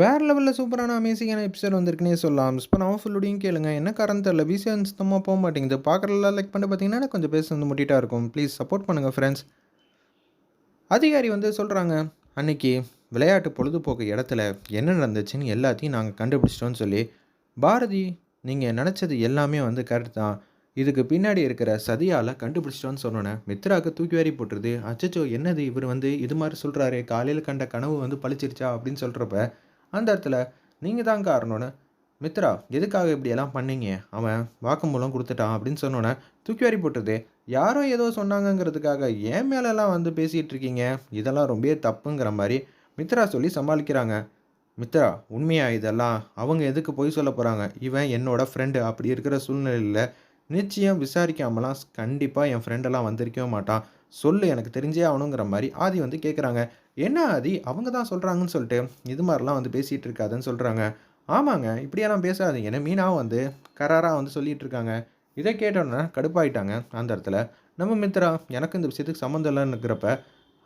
வேறு லெவலில் சூப்பரான அமேசிங்கான எபிசோட் வந்திருக்குன்னே சொல்லலாம். இப்போ நான் ஃபுல்லுடையும் கேளுங்க. என்ன காரணம் தெரில விசியன் சுத்தமாக போக மாட்டேங்குது. பார்க்குறதுலாம் லைக் பண்ணி பார்த்தீங்கன்னா கொஞ்சம் பேச வந்து முட்டிட்டா இருக்கும். ப்ளீஸ் சப்போர்ட் பண்ணுங்கள் ஃப்ரெண்ட்ஸ் அதிகாரி வந்து சொல்கிறாங்க அன்னைக்கு விளையாட்டு பொழுதுபோக்கு இடத்துல என்ன நடந்துச்சுன்னு எல்லாத்தையும் நாங்கள் கண்டுபிடிச்சிட்டோன்னு சொல்லி பாரதி நீங்கள் நினச்சது எல்லாமே வந்து கரெக்ட் தான். இதுக்கு பின்னாடி இருக்கிற சதியால் கண்டுபிடிச்சிட்டோன்னு சொன்னோன்னே மித்ராவுக்கு தூக்கி வாரி போட்டுருது. அச்சச்சோ என்னது இவர் வந்து இது மாதிரி சொல்கிறாரு காலையில் கண்ட கனவு வந்து பழிச்சிருச்சா அப்படின்னு சொல்கிறப்ப அந்த இடத்துல நீங்கள் தான் காரணம்னு மித்ரா எதுக்காக இப்படியெல்லாம் பண்ணீங்க? அவன் வாக்குமூலம் கொடுத்துட்டான் அப்படின்னு சொன்னோன்னே தூக்கி வாரி போட்டுருது. யாரோ ஏதோ சொன்னாங்கங்கிறதுக்காக ஏன் மேலெல்லாம் வந்து பேசிகிட்டு இருக்கீங்க? இதெல்லாம் ரொம்ப தப்புங்கிற மாதிரி மித்ரா சொல்லி சமாளிக்கிறாங்க. மித்ரா உண்மையா இதெல்லாம்? அவங்க எதுக்கு பொய் சொல்ல போகிறாங்க இவன் என்னோட ஃப்ரெண்டு அப்படி இருக்கிற சூழ்நிலையில் நிச்சயம் விசாரிக்காமலாம் கண்டிப்பாக என் ஃப்ரெண்டெல்லாம் வந்திருக்கவே மாட்டான். சொல்லு எனக்கு தெரிஞ்சே ஆகணுங்கிற மாதிரி ஆதி வந்து கேட்குறாங்க என்ன ஆதி? அவங்க தான் சொல்கிறாங்கன்னு சொல்லிட்டு இது மாதிரிலாம் வந்து பேசிகிட்டு இருக்காதுன்னு சொல்கிறாங்க ஆமாங்க இப்படியெல்லாம் பேசாதீங்கன்னு மீனாவும் வந்து கராராக வந்து சொல்லிகிட்டு இருக்காங்க. இதை கேட்டோன்னே கடுப்பாயிட்டாங்க அந்த இடத்துல. நம்ம மித்ரா எனக்கு இந்த விஷயத்துக்கு சம்மந்தம் இல்லைன்னு இருக்கிறப்ப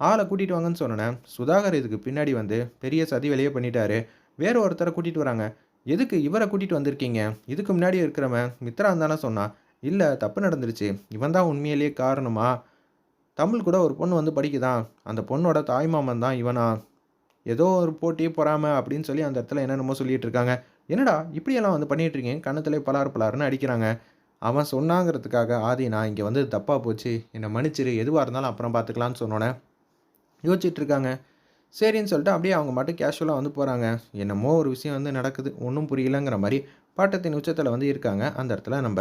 ஆளை கூட்டிகிட்டு வாங்கன்னு சொன்னேன் சுதாகர் இதுக்கு பின்னாடி வந்து பெரிய சதி வெளியே பண்ணிட்டாரு. வேற ஒருத்தரை கூட்டிகிட்டு வராங்க. எதுக்கு இவரை கூட்டிகிட்டு வந்திருக்கீங்க? இதுக்கு முன்னாடி இருக்கிறவன் மித்ரா தானே சொன்னான் இல்லை தப்பு நடந்துருச்சு. இவன் தான் உண்மையிலேயே காரணமா? தமிழ் கூட ஒரு பொண்ணு வந்து படிக்குதான் அந்த பொண்ணோட தாய்மாமன் தான் இவனா? ஏதோ ஒரு போட்டி பொறாம அப்படின்னு சொல்லி அந்த இடத்துல என்னென்னமோ சொல்லிட்டு இருக்காங்க. என்னடா இப்படியெல்லாம் வந்து பண்ணிகிட்டு இருக்கீங்க? கண்ணத்துல பலார் பலாருன்னு அடிக்கிறாங்க. அவன் சொன்னாங்கிறதுக்காக ஆதி நான் இங்கே வந்து தப்பாக போச்சு. என்னை மன்னிச்சிரு. எதுவாக இருந்தாலும் அப்புறம் பார்த்துக்கலான்னு சொன்னோன்னே யோசிச்சுட்டு இருக்காங்க. சரின்னு சொல்லிட்டு அப்படியே அவங்க மட்டும் கேஷுவலாக வந்து போகிறாங்க என்னமோ ஒரு விஷயம் வந்து நடக்குது. ஒன்றும் புரியலங்கிற மாதிரி பாட்டத்தின் உச்சத்தில் வந்து இருக்காங்க. அந்த இடத்துல நம்ம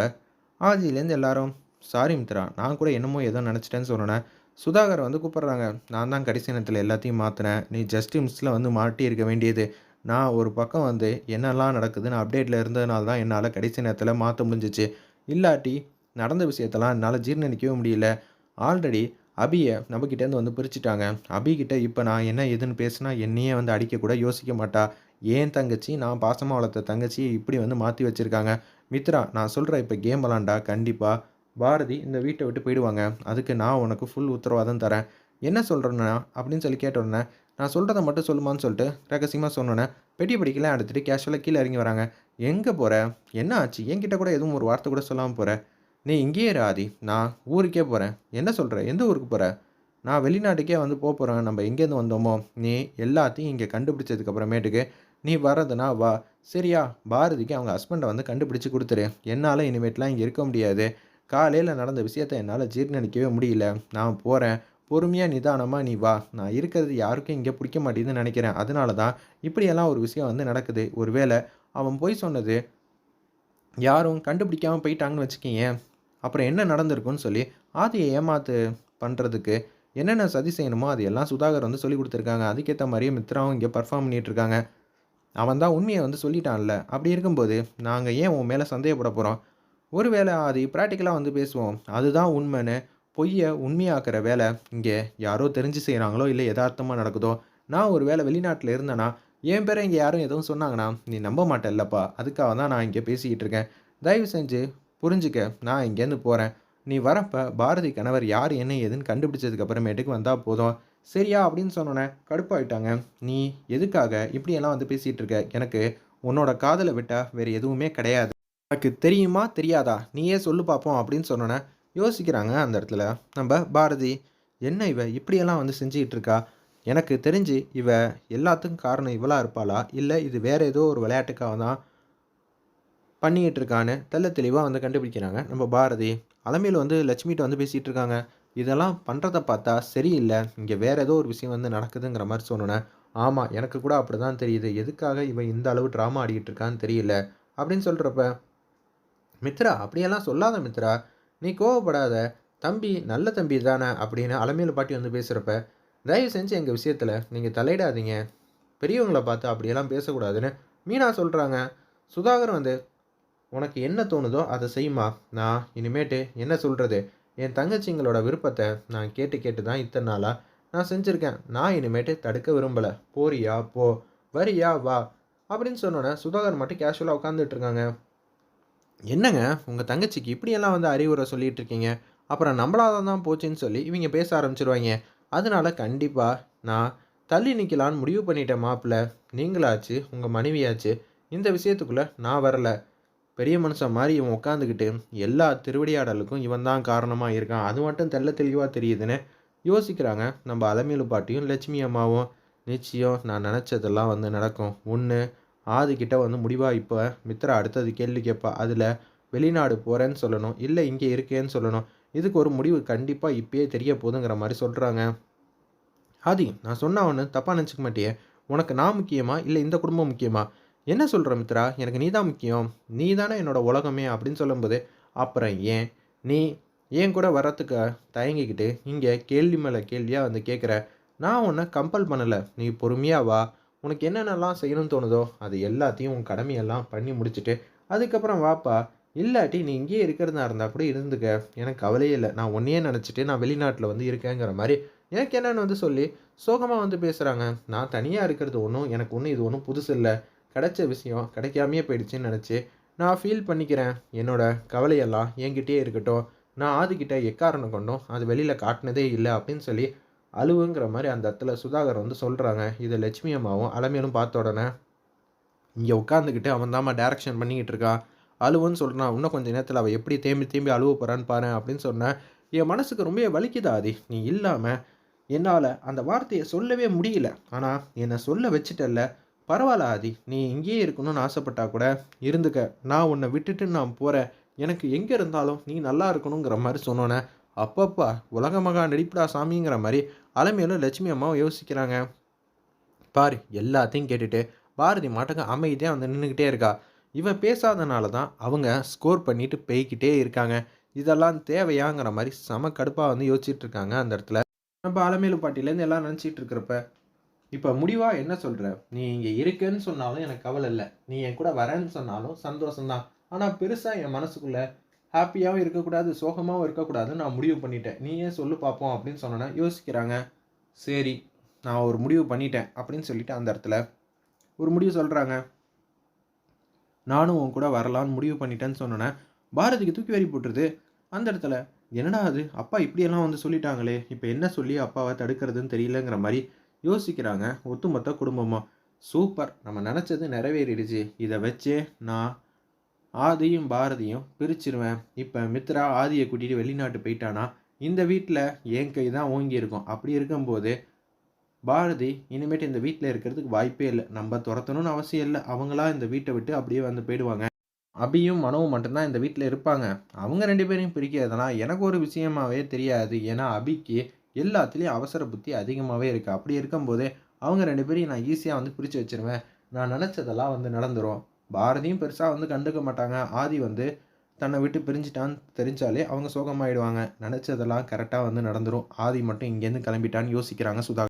ஆதியிலேருந்து எல்லாரும் சாரி மித்ரா. நான் கூட என்னமோ ஏதோ நினச்சிட்டேன்னு சொன்னேன். சுதாகர் வந்து கூப்பிட்றாங்க. நான் தான் கடைசி நேரத்தில் எல்லாத்தையும் மாற்றினேன் நீ ஜஸ்ட் மிஸ்ஸில் வந்து மாட்டி இருக்க வேண்டியது. நான் ஒரு பக்கம் வந்து என்னெல்லாம் நடக்குதுன்னு அப்டேட்டில் இருந்ததுனால தான் என்னால் கடைசி நேரத்தில் மாற்ற முடிஞ்சிச்சு. இல்லாட்டி நடந்த விஷயத்தெல்லாம் என்னால் ஜீர்ணிக்கவே முடியல. ஆல்ரெடி அபியை நம்மக்கிட்டேருந்து வந்து பிரிச்சுட்டாங்க. அபிகிட்ட இப்போ நான் என்ன எதுன்னு பேசுனா என்னையே வந்து அடிக்கக்கூட யோசிக்க மாட்டா. ஏன் தங்கச்சி? நான் பாசமாக வளர்த்த தங்கச்சி இப்படி வந்து மாற்றி வச்சுருக்காங்க. மித்ரா நான் சொல்கிறேன் இப்போ கேம் விளாண்டா கண்டிப்பாக பாரதி இந்த வீட்டை விட்டு போயிடுவாங்க. அதுக்கு நான் உனக்கு ஃபுல் உத்தரவாதம் தரேன். என்ன சொல்கிறேன்னா அப்படின்னு சொல்லி கேட்டோன்னே நான் சொல்கிறத மட்டும் சொல்லுமான்னு சொல்லிட்டு ரகசியமாக சொன்னோன்னே பெட்டி படிக்கலாம் எடுத்துகிட்டு கேஷுவலாக கீழே இறங்கி வராங்க. எங்கே போகிற என்ன ஆச்சு? என்கிட்ட கூட எதுவும் ஒரு வார்த்தை கூட சொல்லாமல் போகிற நீ இங்கேயே ராதி நான் ஊருக்கே போகிறேன் என்ன சொல்கிற எந்த ஊருக்கு போகிற நான் வெளிநாட்டுக்கே வந்து போக போகிறேன் நம்ம எங்கேருந்து வந்தோமோ? நீ எல்லாத்தையும் இங்கே கண்டுபிடிச்சதுக்கப்புறமேட்டுக்கு நீ வர்றதுனா வா. சரியா? பாரதிக்கு அவங்க ஹஸ்பண்டை வந்து கண்டுபிடிச்சி கொடுத்துரு. என்னால் இனிமேட்லாம் இங்கே இருக்க முடியாது. காலையில் நடந்த விஷயத்தை என்னால் ஜீர்ணிக்கவே முடியல. நான் போகிறேன் பொறுமையாக நிதானமாக நீ வா. நான் இருக்கிறது யாருக்கும் இங்கே பிடிக்க மாட்டேங்குதுன்னு நினைக்கிறேன். அதனால தான் இப்படியெல்லாம் ஒரு விஷயம் வந்து நடக்குது. ஒருவேளை அவன் போய் சொன்னது யாரும் கண்டுபிடிக்காமல் போயிட்டாங்கன்னு வச்சுக்கிங்க அப்புறம் என்ன நடந்திருக்குன்னு சொல்லி ஆதியை ஏமாத்து பண்ணுறதுக்கு என்னென்ன சதி செய்யணுமோ அது எல்லாம் சுதாகர் வந்து சொல்லி கொடுத்துருக்காங்க. அதுக்கேற்ற மாதிரியே மித்ராவும் இங்கே பர்ஃபார்ம் பண்ணிகிட்ருக்காங்க அவன் தான் உண்மையை வந்து சொல்லிட்டான்ல. அப்படி இருக்கும்போது நாங்கள் ஏன் உன் மேலே சந்தேகப்பட போகிறோம் ஒரு வேளை அது ப்ராக்டிக்கலாக வந்து பேசுவோம். அதுதான் உண்மைன்னு பொய்யை உண்மையாக்குற வேலை இங்கே யாரோ தெரிஞ்சு செய்கிறாங்களோ இல்லை யதார்த்தமாக நடக்குதோ? நான் ஒரு வேளை வெளிநாட்டில் இருந்தேன்னா என் பேரை இங்கே யாரும் எதுவும் சொன்னாங்கன்னா நீ நம்ப மாட்டேல்லப்பா அதுக்காக தான் நான் இங்கே பேசிக்கிட்டு இருக்கேன். தயவு செஞ்சு புரிஞ்சுக்க நான் இங்கேருந்து போகிறேன் நீ வரப்போ பாரதி கணவர் யார் என்ன ஏதுன்னு கண்டுபிடிச்சதுக்கு அப்புறமேட்டுக்கு வந்தால் போதும். சரியா? அப்படின்னு சொன்னோன்னே கடுப்பாயிட்டாங்க. நீ எதுக்காக இப்படியெல்லாம் வந்து பேசிகிட்டு இருக்க? எனக்கு உன்னோட காதலை விட்டால் வேறு எதுவுமே கிடையாது. எனக்கு தெரியுமா தெரியாதா? நீயே சொல்லு பார்ப்போம் அப்படின்னு சொன்னோன்னே யோசிக்கிறாங்க அந்த இடத்துல. நம்ம பாரதி என்ன இவ இப்படியெல்லாம் வந்து செஞ்சுக்கிட்டு இருக்கா எனக்கு தெரிஞ்சு இவ எல்லாத்துக்கும் காரணம் இவளாக இருப்பாளா? இல்லை இது வேற ஏதோ ஒரு விளையாட்டுக்காக தான் பண்ணிக்கிட்டு இருக்கான்னு தெல்ல தெளிவாக வந்து கண்டுபிடிக்கிறாங்க. நம்ம பாரதி அலமையில் வந்து லட்சுமிகிட்ட வந்து பேசிகிட்டு இருக்காங்க இதெல்லாம் பண்ணுறத பார்த்தா சரியில்லை. இங்கே வேறு ஏதோ ஒரு விஷயம் வந்து நடக்குதுங்கிற மாதிரி சொன்னோன்னே ஆமாம் எனக்கு கூட அப்படி தான் தெரியுது. எதுக்காக இவன் இந்த அளவு ட்ராமா ஆடிக்கிட்டு இருக்கான்னு தெரியல அப்படின்னு சொல்கிறப்ப மித்ரா அப்படியெல்லாம் சொல்லாத மித்ரா. நீ கோவப்படாத. தம்பி நல்ல தம்பி தானே அப்படின்னு அலமையில் பாட்டி வந்து பேசுகிறப்ப தயவு செஞ்சு எங்கள் விஷயத்தில் நீங்கள் தலையிடாதீங்க. பெரியவங்களை பார்த்து அப்படியெல்லாம் பேசக்கூடாதுன்னு மீனா சொல்கிறாங்க சுதாகர் வந்து உனக்கு என்ன தோணுதோ அதை செய்யுமா? நான் இனிமேட்டு என்ன சொல்கிறது என் தங்கச்சிங்களோட விருப்பத்தை நான் கேட்டு கேட்டு தான் இத்தனை நாளாக நான் செஞ்சுருக்கேன். நான் இனிமேட்டு தடுக்க விரும்பலை. போறியா? போ. வரியா? வா. அப்படின்னு சொன்னோன்னே சுதாகர் மட்டும் கேஷுவலாக உட்காந்துட்டு இருக்காங்க. என்னங்க? உங்கள் தங்கச்சிக்கு இப்படியெல்லாம் வந்து அறிவுரை சொல்லிட்டு இருக்கீங்க. அப்புறம் நம்மளால தான் போச்சுன்னு சொல்லி இவங்க பேச ஆரம்பிச்சிருவாங்க அதனால கண்டிப்பாக நான் தள்ளி நிற்கலான்னு முடிவு பண்ணிட்டேன் மாப்பிள்ள. நீங்களாச்சு உங்கள் மனைவியாச்சு. இந்த விஷயத்துக்குள்ளே நான் வரல. பெரிய மனுஷன் மாதிரி இவன் உட்காந்துக்கிட்டு எல்லா திருவிடையாடலுக்கும் இவன் தான் காரணமாக இருக்கான். அது மட்டும் தெள்ள தெளிவாக தெரியுதுன்னு யோசிக்கிறாங்க. நம்ம அலமேலு பாட்டியும் லட்சுமி அம்மாவும். நிச்சயம் நான் நினச்சதெல்லாம் வந்து நடக்கும். ஒன்று ஆதிக்கிட்ட வந்து முடிவாக இப்போ மித்ரா அடுத்தது கேள்வி கேட்பா. அதில் வெளிநாடு போகிறேன்னு சொல்லணும். இல்லை இங்கே இருக்கேன்னு சொல்லணும். இதுக்கு ஒரு முடிவு கண்டிப்பாக இப்பயே தெரிய போதுங்கிற மாதிரி சொல்கிறாங்க ஆதி நான் சொன்ன ஒன்று தப்பாக நினச்சிக்க மாட்டியே. உனக்கு நான் முக்கியமா? இல்லை இந்த குடும்பம் முக்கியமா? என்ன சொல்கிற மித்ரா? எனக்கு நீ தான் முக்கியம். நீ தானே என்னோட உலகமே அப்படின்னு சொல்லும்போது அப்புறம் ஏன்? நீ ஏன் கூட வரத்துக்கு தயங்கிக்கிட்டு இங்கே கேள்வி மேலே கேள்வியாக வந்து கேட்குற நான் உன்னை கம்பல் பண்ணலை. நீ பொறுமையாக வா. உனக்கு என்னென்னலாம் செய்யணும்னு தோணுதோ அது எல்லாத்தையும் உன் கடமையெல்லாம் பண்ணி முடிச்சுட்டு அதுக்கப்புறம் வாப்பா இல்லாட்டி நீ இங்கேயே இருக்கிறதா இருந்தால் கூட இருந்துக்க. எனக்கு கவலையே இல்லை. நான் ஒன்றையே நினச்சிட்டு நான் வெளிநாட்டில் வந்து இருக்கேங்கிற மாதிரி எனக்கு என்னென்னு வந்து சொல்லி சோகமாக வந்து பேசுகிறாங்க நான் தனியாக இருக்கிறது ஒன்றும் எனக்கு ஒன்றும் இது ஒன்றும் புதுசு இல்லை. கிடைச்ச விஷயம் கிடைக்காமையே போயிடுச்சுன்னு நினச்சி நான் ஃபீல் பண்ணிக்கிறேன். என்னோட கவலையெல்லாம் என்கிட்டயே இருக்கட்டும். நான் ஆதிக்கிட்ட எக்காரணம் கொண்டும் அது வெளியில் காட்டினதே இல்லை அப்படின்னு சொல்லி அழுவுங்கிற மாதிரி அந்த இடத்துல சுதாகர் வந்து சொல்கிறாங்க இதை லட்சுமி அம்மாவும் அலமையிலும் பார்த்த உடனே இங்கே உட்காந்துக்கிட்டு அவன் தாம்மா டேரக்ஷன் பண்ணிக்கிட்டு இருக்கான் அழுவுன்னு சொல்கிறான் இன்னும் கொஞ்சம் நேரத்தில் அவள் எப்படி தேம்பி தேம்பி அழுவ போகிறான்னு பாரு அப்படின்னு சொன்னேன் என் மனசுக்கு ரொம்ப வலிக்குதா ஆதி? நீ இல்லாமல் என்னால் அந்த வார்த்தையை சொல்லவே முடியல. ஆனால் என்னை சொல்ல வச்சுட்டல்ல. பரவாயில்ல ஆதி நீ இங்கேயே இருக்கணும்னு ஆசைப்பட்டா கூட இருந்துக்க. நான் உன்னை விட்டுட்டு நான் போகிறேன் எனக்கு எங்கே இருந்தாலும் நீ நல்லா இருக்கணுங்கிற மாதிரி சொன்னோன்னே அப்பப்பா உலக மகா நடிப்புடா சாமிங்கிற மாதிரி அலமையிலும் லட்சுமி அம்மாவும் யோசிக்கிறாங்க. பார் எல்லாத்தையும் கேட்டுட்டு பாரதி மாட்டுக்கு அமைதியாக வந்து நின்றுக்கிட்டே இருக்கா. இவன் பேசாதனால தான் அவங்க ஸ்கோர் பண்ணிட்டு போய்கிட்டே இருக்காங்க. இதெல்லாம் தேவையாங்கிற மாதிரி செம கடுப்பாக வந்து யோசிச்சுட்டு இருக்காங்க அந்த இடத்துல. நம்ம அலமேலு பாட்டிலேருந்து எல்லாம் நினச்சிட்டு இருக்கிறப்ப இப்போ முடிவாக என்ன சொல்கிற நீ இங்கே இருக்கேன்னு சொன்னாலும் எனக்கு கவலை இல்லை. நீ என் கூட வரேன்னு சொன்னாலும் சந்தோஷம்தான். ஆனால் பெருசாக என் மனசுக்குள்ளே ஹாப்பியாகவும் இருக்கக்கூடாது சோகமாகவும் இருக்கக்கூடாதுன்னு நான் முடிவு பண்ணிட்டேன். நீயே சொல்லு பார்ப்போம் அப்படின்னு சொன்னோன்னா யோசிக்கிறாங்க. சரி நான் ஒரு முடிவு பண்ணிட்டேன் அப்படின்னு சொல்லிட்டு அந்த இடத்துல ஒரு முடிவு சொல்கிறாங்க நானும் உன் கூட வரலான்னு முடிவு பண்ணிட்டேன்னு சொன்னோன்னே பாரதிக்கு தூக்கி வரி போட்டுருது. அந்த இடத்துல என்னடா அது? அப்பா இப்படியெல்லாம் வந்து சொல்லிட்டாங்களே. இப்போ என்ன சொல்லி அப்பாவை தடுக்கிறதுன்னு தெரியலங்கிற மாதிரி யோசிக்கிறாங்க ஒட்டுமொத்த குடும்பமாக சூப்பர். நம்ம நினச்சது நிறைவேறிடுச்சு. இதை வச்சே நான் ஆதியும் பாரதியும் பிரிச்சிருவேன். இப்போ மித்ரா ஆதியை கூட்டிகிட்டு வெளிநாட்டு போயிட்டானா? இந்த வீட்டில் என் கை தான் ஓங்கி இருக்கும். அப்படி இருக்கும்போது பாரதி இனிமேட்டு இந்த வீட்டில் இருக்கிறதுக்கு வாய்ப்பே இல்லை. நம்ம துரத்தணும்னு அவசியம் இல்லை. அவங்களா இந்த வீட்டை விட்டு அப்படியே வந்து போயிடுவாங்க. அபியும் மனவும் மட்டும்தான் இந்த வீட்டில் இருப்பாங்க. அவங்க ரெண்டு பேரையும் பிரிக்கிறதுனா எனக்கு ஒரு விஷயமாவே தெரியாது. ஏன்னா அபிக்கு எல்லாத்துலேயும் அவசர புத்தி அதிகமாகவே இருக்குது அப்படி இருக்கும்போது அவங்க ரெண்டு பேரையும் நான் ஈஸியாக வந்து பிரித்து வச்சுருவேன். நான் நினச்சதெல்லாம் வந்து நடந்துடும் பாரதியும் பெருசாக வந்து கண்டுக்க மாட்டாங்க. ஆதி வந்து தன்னை விட்டு பிரிஞ்சிட்டான்னு தெரிஞ்சாலே அவங்க சோகமாயிடுவாங்க. நினச்சதெல்லாம் கரெக்டாக வந்து நடந்துடும் ஆதி மட்டும் இங்கேருந்து கிளம்பிட்டான்னு யோசிக்கிறாங்க சுதா